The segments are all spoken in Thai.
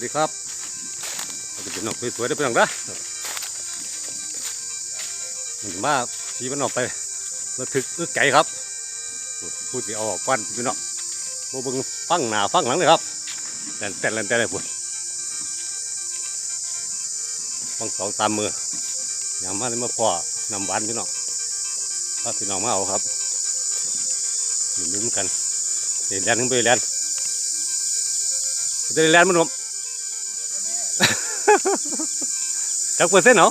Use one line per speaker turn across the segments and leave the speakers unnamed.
วัสดีครับเราจะเป็นนกสวยๆได้เป็นอย่างไรมันมาทีมันออกไประทึกอึกไก่ครับ พูดสิเอาออกปั้นพี่น้องโบบิงฟังหน้าฟังหลังเลยครับแต่แต่แต่แต่เลยพุ่นฟังสองตามมืออย่ามาเลยมาพ่อนำหวานพี่น้องถ้าพี่น้องมาเอาครับอยู่ลุ้นกันเดินแลนขึ้นไปแลนเดินแลนมันผม จักเปอร์เซ็นต์เหรอ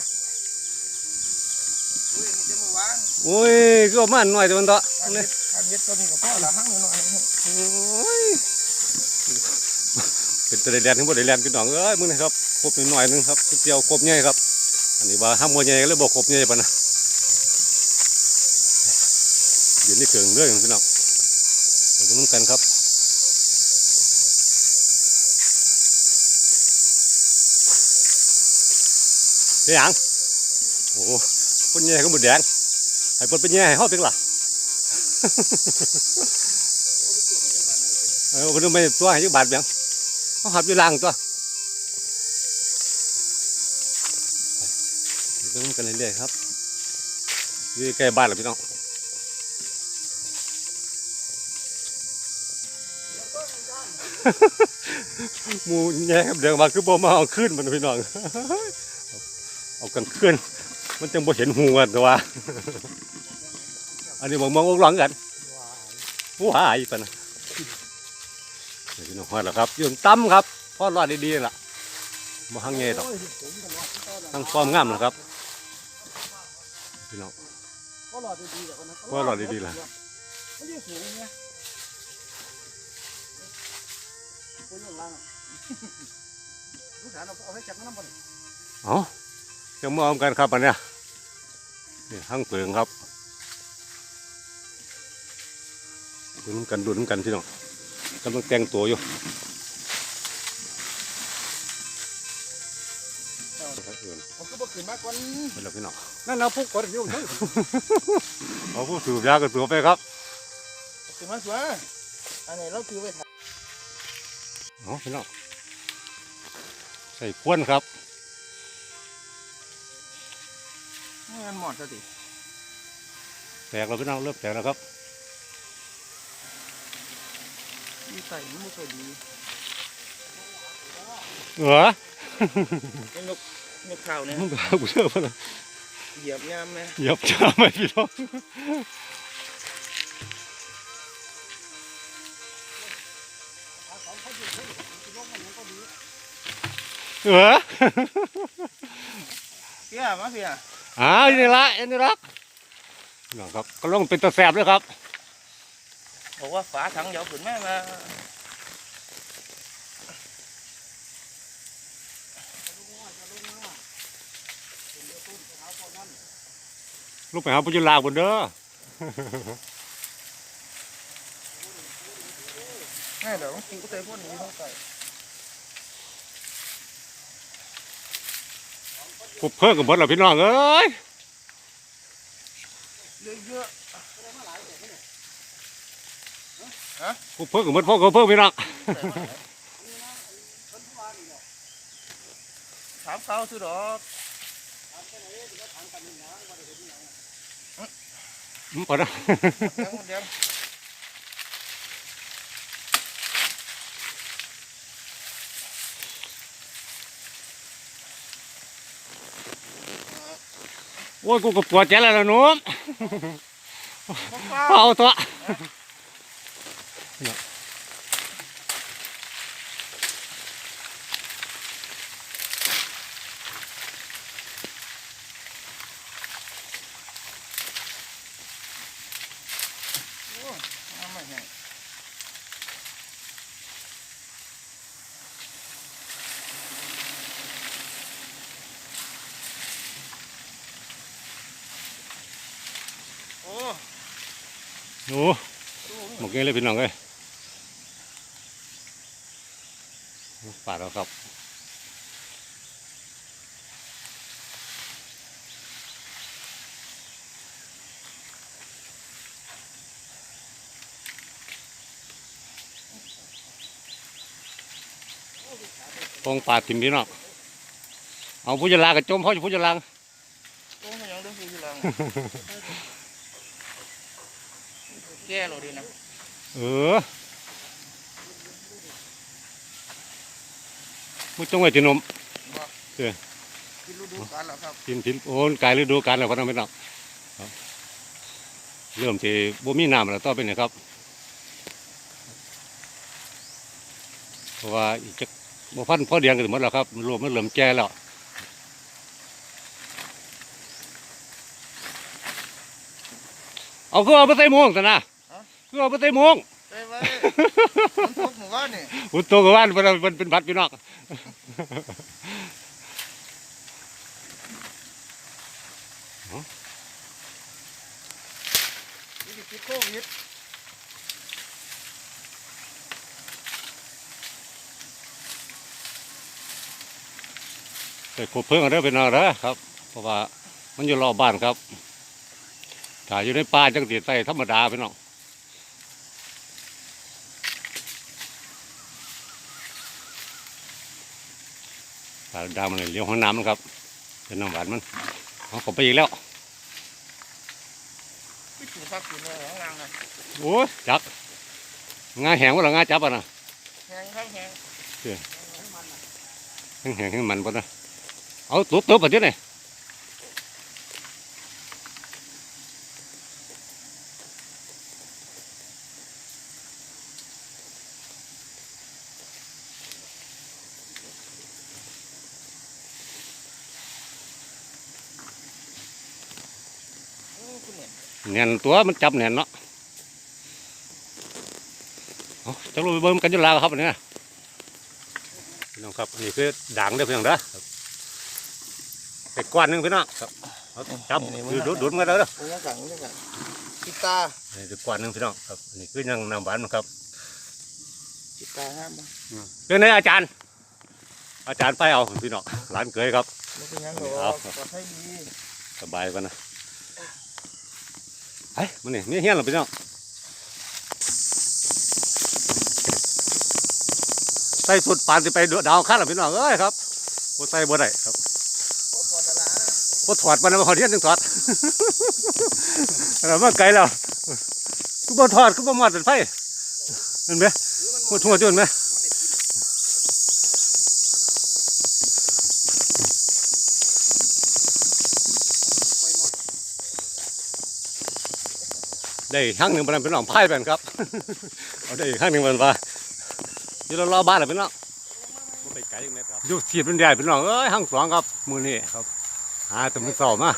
อุ้ยนี่จะมือวาน
โอ้ยก็เอามาหน่อยแต่มันเถอะ
อัน
นี่
เย็ดอันเย็ดตัวนี้กับพ่อละหั่งหน่อย
โอ้ยเป็นตัวแดนทั้งหมดแดนพี่น้องเอ้ยมึงนะครับครบหน่อยๆนึงครับเดียวครบใหญ่ครับ อันนี้ว่าห้ามมวยใหญ่ก็เลยบอกครบใหญ่ปะนะอยู่นี่เกิงเรื่อยพี่น้องเดี๋ยวดูน้ำกันครับ เฮ้ยหยังโอ้คนใหญ่ก็หมดแดงให้เปิดเป็นใหญ่ให้ห้อเป็นล่ะเออคนไม่ตัวให้ยุบาทเบียงเขาหับอยู่ล่างตัวเดี๋ยวต้องกันเรื่อยๆครับยู่ใกล้บ้านแล้วพี่น้องหมูแย่ครับเดี๋ยวมาคือบ่มาเอาขึ้นมันพี่น้อง เอากันขึ้นมันจังบ่เห็นหูกันตัวอันนี้บอกมองอกหลังกันว้ายปะนะเดี๋ยวพี่น้องฮอดแล้วครับอยืนตั้มครับพอดรอดดีๆล่ะบ่หังเงยดอกทั้งความงามนะครับพี่น้อง
ก็รอดีๆแต่คนนั้น
ก็รอดีๆล่ะ
ไม่ได้สูงไงคนอยู่ล่างลูกสาวเราเอาให้จับน้ำบน
เอาจะมาเอากันครับอันเนี้ยนี่ห้างเปลืองครับดูน้ำกันดูน้ำกันพี่น้องกำลังแต่งตัวอยู่เอิ้น
ผมก็บอกขึ้นมาก่อน
ไปแล้วพี่น้อง
นั่นเราพูดก่อนอยู่นั่น
เอาผู้สูบยากันตัวไปครับ
ขึ้นมาสวยอันนี้เราถือไว้ถ่าย
เอาพี่น้องใส่ควนครับ
ไม่งั้นหมดซะดิ
แตกแล้วพี่น้องเริ่มแตกแล้วครับ
มีใส่ไม่ค่อยดี
เออ
ไอ้นกนกข่าวเนี่ย
มึงหากูเชื่อป่ะนะ
เหยียบยามนะ
เหยับจ้าไหมพี่น้องเออ
เพี่ยมาเพี่ย
อ่าอันนี่ละอันนี่ละพี่น้องครับก็ลงเป็นตะแสบเลยครับ
บอกว่าฝาถังเหยาวขึ้นแม่มา
ลูกไปหาปุจุลาบนเด้อ
แม่เดี๋ยวต้องกินก็เตะพวกนี้เข้าไป
ผูกเพิ่งกับหมดแล้วพี่น้องเอ้ย
เยอะ
ผูกเพิ่งกับหมดพ่อกับเพิ่งพี่น้อง
ๆถามเขาซื้อดอก
อืมพอนะ
เดี๋ยวเดี๋ยว
โอ้ยกูก็ปวดใจแล้วล่ะหนุ่ม
เปล่า
เอาตัว
เอาไม่ให้ โอ้
โอ้ หมกเงี้ยเลยพี่น้องเอ้ยปาดแล้วครับตองปลาทิมพี่น้องเอาผู้จะลากับจมเขาจะผู้จะลาง
โอ้ยยังเรื่องอยู่หลังแก้เราดีนะ
เออมึงจงไว้ที่นม
กินฤดูกาลแล้วครับ
ทินทินโอ้ยกายฤดูกาลแล้วพอน้องพี่น้องครับเริ่มที่บ่มีน้ำแล้วต่อไปเนี่ยครับเพราะว่าอีกจะบ่พันพ่อเดียงกันหมดแล้วครับมันรวมมันเริ่มแก่แล้วเอาคือเอาไปใส่หมวงซะนะ คือเอาไปใส่หมวง
ไปไว้มันทุกหมู่บ้านนี่
อุตโตกับว่านเป็นเป็นเป็นพัดพี่น้อง
นี่ติดโควิด
แต่ขบเพิ่งกันได้อเป็นอะไรครับ เพราะว่ามันอยู่รอบบ้านครับถ้าอยู่ในป่าจังสีใส่ธรรมดาพี่น้อง ปลาดามันเลยเลี้ยวหัวน้ำมันครับเป็นน้ำหวานมันเอาเขอไปอีกแล้ว
พี่ถูกพักอยู่ในหลังรังนะ
โอ้ยจับงาแหงว่าหรืองาจับอะนะ
แหงครับแหง
แห้งแหงแห้งมันปะนะเอาตุ๊บตุ๊บไปที่ไหน
เนี่ย
แน่นตัวมันจับแน่นเนาะเอาจะลงไปเบิ่มกันอยุลาครับอันนี้นะพี่น้องครับอันนี้คือด่างเด้อพี่น้องเด้อครับไอ้ก้อนหนึงพี่น้องครับเอาจับดูดดูดมันกันเด้อ
โอ้ยยังกังยังกังกีตา
นี่คือก้อนหนึงพี่น้องครับอันนี้คือยังน้ำหวานมันครับ
กีตาห้ามบ่
เรื่องไหนอาจารย์ อาจารย์ไปเอาพี่น้องหลานเกยครับ
ไม่เป็นหยังหรอ
เอา
กปลอดภัยดี
สบายกันนะ ไอ้มันนี่นี่เฮี้ยนหรอพี่น้องใส่สุดปานสิไปดาวขั้นหรอพี่น้องเอ้ยครับบ่ใส่บ่ได้ครับ
โอ้พอดารา
บ่ถอดมันมาพอเทียนจึงถอดเรามาไกลแล้วกูบ่ถอดกูบ่มอดเป็นไฟเห็นไหมหัวทั่วจนไหม ได้อีกครั้งหนึ่งมันเป็นหนองไผ่เป็นครับเอาได้อีกครั้งหนึ่งมันว่าอยู่รอบๆบ้านเหรอพี่น้องบ่ไปไกลจังเลยครับอยู่สีดเป็นใหญ่พี่น้องเอ้ยห้างสองครับมือนี้ครับหาแต่มือสอบมา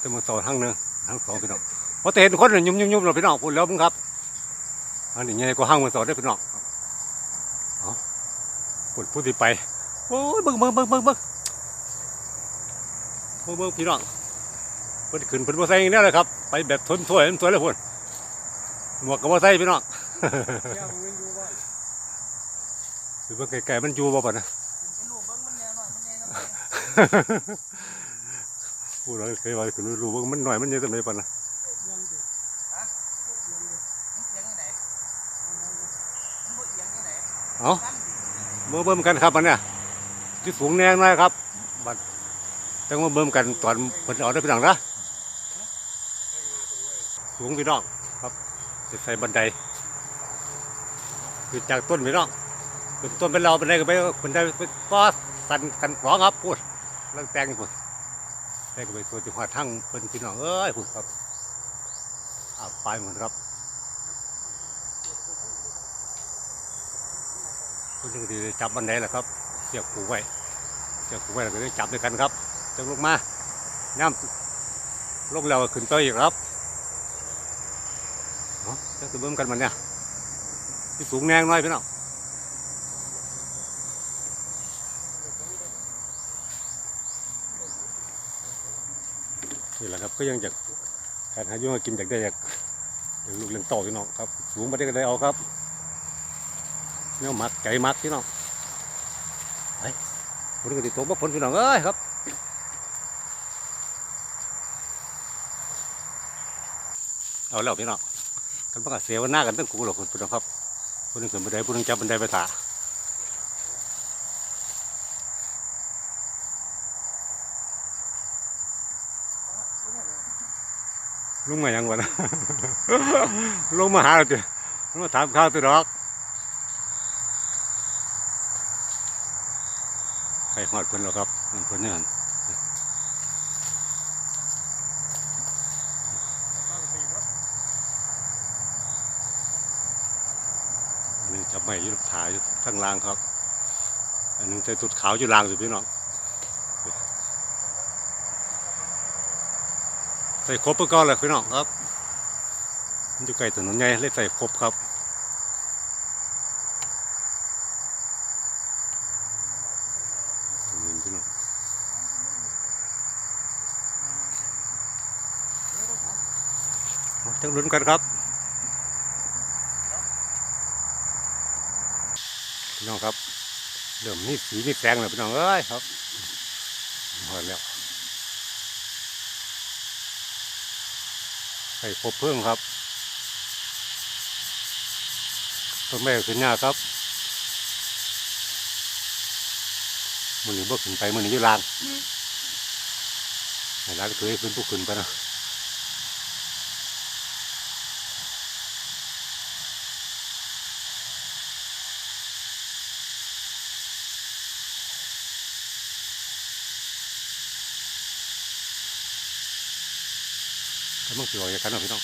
แต่มือสอบทั้งหนึ่งทั้งสองพี่น้องเพราะแต่เห็นคนยุ่มยุ่มยุ่มเราพี่น้องพูดแล้วมึงครับอันนี้ไงก็ห้างมือสอบได้พี่น้องเอาพูดพูดที่ไปโอ้ยเบิ่งเบิ่งเบิ่งเบิ่งเบิ่งเบิ่งเบิ่งพี่น้องเพิ่นขึ้นเพิ่นบ่ใส่อย่างนี้เลยครับไปแบบทนถ้วยทนถ้วยเลยพุ่น หมวกก็บ่ใส่พี่น้องหรือว่าไก่ๆมันอยู่บ่ปะนะ
ไอ้ลูกเบิ้งมันแน่หน่อยมันแน่หน่อย
พูดเราเคยว่าคือรู้ว่ามันหน่อยมันเยอะจังเลยปะนะ
มันเอียงที่ไหนมันบ่เอียงที่ไหน
เอาเบิ่มเบิ่มกันครับมันเนี่ยที่สูงแน่หน่อยครับบัดจังมาเบิ่มกันตอนเพิ่นเอาได้พี่น้องนะสูงพี่น้องครับ จะใส่บันไดคือจากต้นพี่น้องเป็นต้นเป็นเราเป็นไดก็ไปเป็นไดไปก็สันกันฟองครับพูดเรื่องแต่งพูดแต่ก็ไปตัวที่หัวทั้งเป็นพี่น้องเอ้ยพูดครับอ่าไปเหมดครับคุณจึงจะจับบันไดแหละครับเสียบผูกไว้เสียบผูกไว้แล้วก็ได้จับด้วยกันครับจะลงมาย่ำลงแล้วขึ้นไปอีกครับ จะตัวเบิ่มกันมันเนี่ยที่สูงแนงน้อยพี่น้องนี่แหละครับก็ยังจากการหายุ่งกินจากได้จากจากลูกเลี้ยงโตพี่น้องครับ สูงมาได้ก็ได้เอาครับเนี่ยมักไก่มักพี่น้องไปฝนก็ติดตกบ่ฝนพี่น้องเอ้ยครับเอาแล้วพี่น้อง กันประกาศเสียวหน้ากันตั้งกูหรอกคุณผู้ชมครับผู้นึงขึ้นบันไดผู้นึงจับบันไดไปตาลุงมาย่างวะนะลุงมาหาเราจ้ะลุงมาถามข้าวตัวดอกไก่หอดเพิ่นแล้ครับเพิ่นเนี่ย จับไม่ยืดขาอยู่ข้างล่างครับ อันนึงใส่สุดขาวอยู่ล่างสิพี่น้องใส่ครบไปก่อนเลยพี่น้องครับมันอยู่ไกลถนนใหญ่เลยใส่ครบครับต้องเอาจังลุ้นกันครับ พี่น้องครับเริ่มมีสีมีแสงแล้วพี่น้องเอ้ยครับพอแล้วใส่ครบเพิ่งครับต้นไม้ขึ้นหน้าครับมันนี้บ่ขึ้นไปมันนี้อยู่ล่างให้ล่างเคยขึ้นผู้ขึ้นไปนะ ก็ต้องสวยกันนะพี่น้อง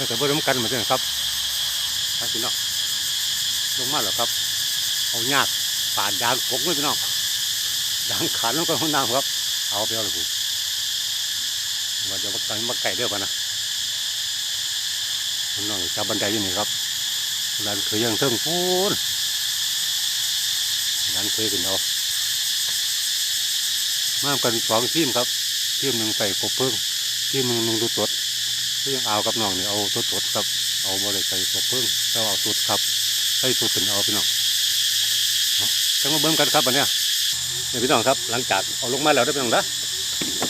ให้แต่เบอร์น้ำกันเหมือนกันครับไปพี่น้องลงมาแล้วครับ เอาหยาดป่านยางผงเลยพี่น้องยางขาดลงไปห้องน้ำครับ เอาไปเอาเลยผมว่าจะมาไก่มาไก่เด้อปะนะพี่น้องจับบันไดอยู่นี่ครับร้านเคยยังเทิงพูนร้านเคยขึ้นเอามากันสองทีมครับทีมหนึ่งใส่กบเพิ่งทีมหนึ่งหนึ่งดูตด ก็ยังเอากับน้องนี่เอาสดสดๆครับ เอาบริใส่กบเพิ่งแล้วเอาสดครับให้สดเป็นเอาพี่น้องเอาจังมาเบิ่งกันครับวันเนี้ยเนี่ยพี่น้องครับ หลังจากเอาลงมาแล้วได้อพี่น้องนะ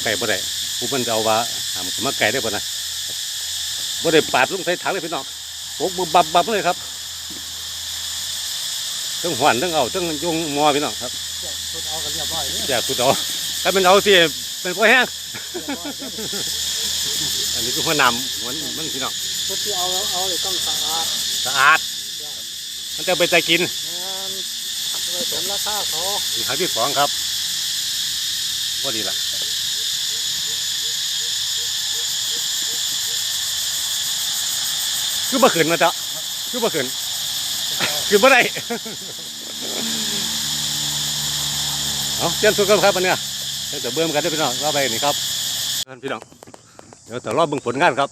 ไก่บ่ได้ผู้เพิ่นจะเอาว่าหามมาไก่ได้ป่ะนะบ่ได้ปาดลงใส่ถังเลยพี่น้องโบกบึบบับบับเลยครับต้องหวานต้องเอาต้องยงมอพี่น้องครับ
สุดเอากันเรียบร้อยเนี่ย
แจกสุดเอาถ้าเป็นเอาสิเป็นพ่อแห้งอั นนี้คือหัวนำมันมันพี่น้อง
สุดที่เอาแล้วเอาเลยต้องสะอาด
สะอาด มันจะไปใจกิน
งานไปสมราคาเขา
อีกครั้งที่สองครับพอดีละคือบ่ขึ้นมาเจ้าคือบ่ขึ้นคือบ่ได้เอาเตรียมสุดกันครับวันเนี้ยเดี๋ยวเบิ่มกันได้อพี่น้องว่าไปนี่ครับนั่นพี่น้องเดี๋ยวแต่รอบเบิ่งผลงานครับ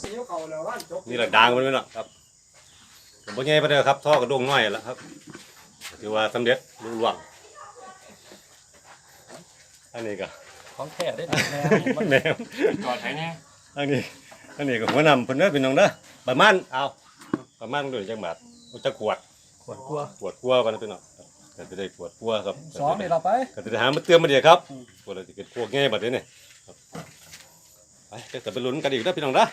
เดี๋ยวเขาแล้วร้านจบ
นี่แหละดังมันพี่น้องครับผมบ่ใหญ่ปานใดครับท่อกระดงน้อยแล้วครับถือว่าสำเร็จลุล่วงอันนี้ก็
ของแท้ได้แน่
แหนม
จอดไหนแน่
อันนี้อันนี้ก็หัวนำเพิ่นเด้อพี่น้องเด้อประมาณเอาประมาณด้วยจังบาทเอาจะขวด
ขวดกลัว
ขวดกลัวกันนะพี่น้อง ก็จะได้ขวดกลัวครับ
สองนี่เราไป
ก็จะได้หามาเตือนมาเดียวครับพวกเราจะเกิดพวกง่ายบัดนี้นี่ครับไปเดี๋ยวจะไปลุ้นกันอีกเด้อพี่น้องเด้อ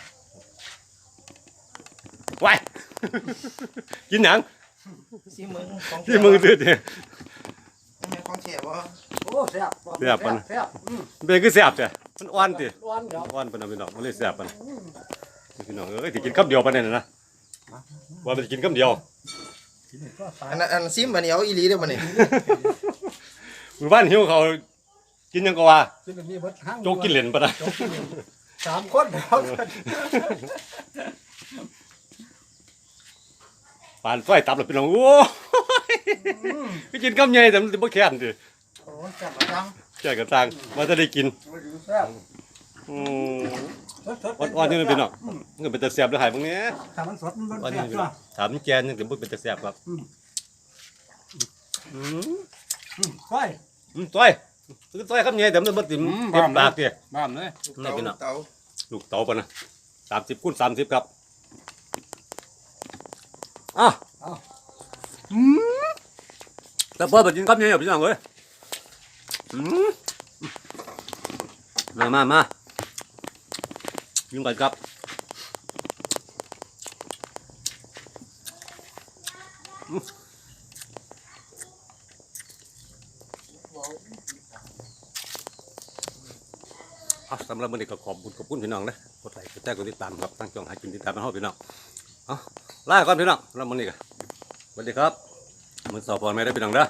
ไว้กินหยัง
ซีมึงของ
ที่มึงตื่นเนี่ย
ทำไมของแฉวะ
โอ้แซ่บ
แซ่บปะนะ
แซ่บอืม
เป็นคือแซ่บจ้ะมันอ่อนติ
ร้อนครับ
อ่อนปานนั้นพี่น้องมันเลยแซ่บปานนั้นพี่น้องเอ้ยสิกินคำเดียวปานนั้นน่ะนะว่ามันจะกินคำเดียว
ก็ตาย
อันนั้นอันนั้นซิมบันนี้เอาอีหลีเด้อบันนี้
มื้อบ้านหิวเขาวกินหยังก็ว่า
ซึ่งมีเบิดห้าง
โจกกินเหรียญปะนะ
โจ๊กกินเหรียญสามคนครับ
ปานฝ้อยตับแล้วพี่น้องโอ้ยไปกินคำใหญ่แต่มันสิบ่แค้นติ
โอ้แซ่บจัง
แก่กระตังว่าจะได้กิน
แซ่บ
อืม
สสด
อ่อนๆนี่มันเป็นเนาะมันก็เป็นตะเสียบเลยหายพวกนี้
ถ้ามันสดมันบ่
อ่อน
แซ่
นี่
บ
มันเป็น
จ้ะ
เนาะถามมันแกนยังถึงบ่เป็นตะเสียบครับ
อืม
อืม
อืมก้อย
อืมต้อยคือต้อยครับเนี่ยแต่มันบ่ติ่ม
อืม
เต็ม
บ้าม
ปากเด้
บ้ามเลย
นี่เป็นเนาะ
เตา
ลูกเต๋าปะนะสามสิบคูณสามสิบครับอะอืมแต่พอแบบกินครับเนี่ยพี่น้องเอ้ยอืมมามามา ยุ่งกันครับอืมอะสำหรับวันนี้ก็ขอบคุณขอบคุณพี่น้องนะกดไลค์กดแชร์กดติดตามครับตั้งช่องหากินติดตามมาให้พี่น้องเอาลาก่อนพี่น้องแล้ววันนี้ก็สวัสดีครับมือสอบพอไม่ได้พี่น้องเด้อ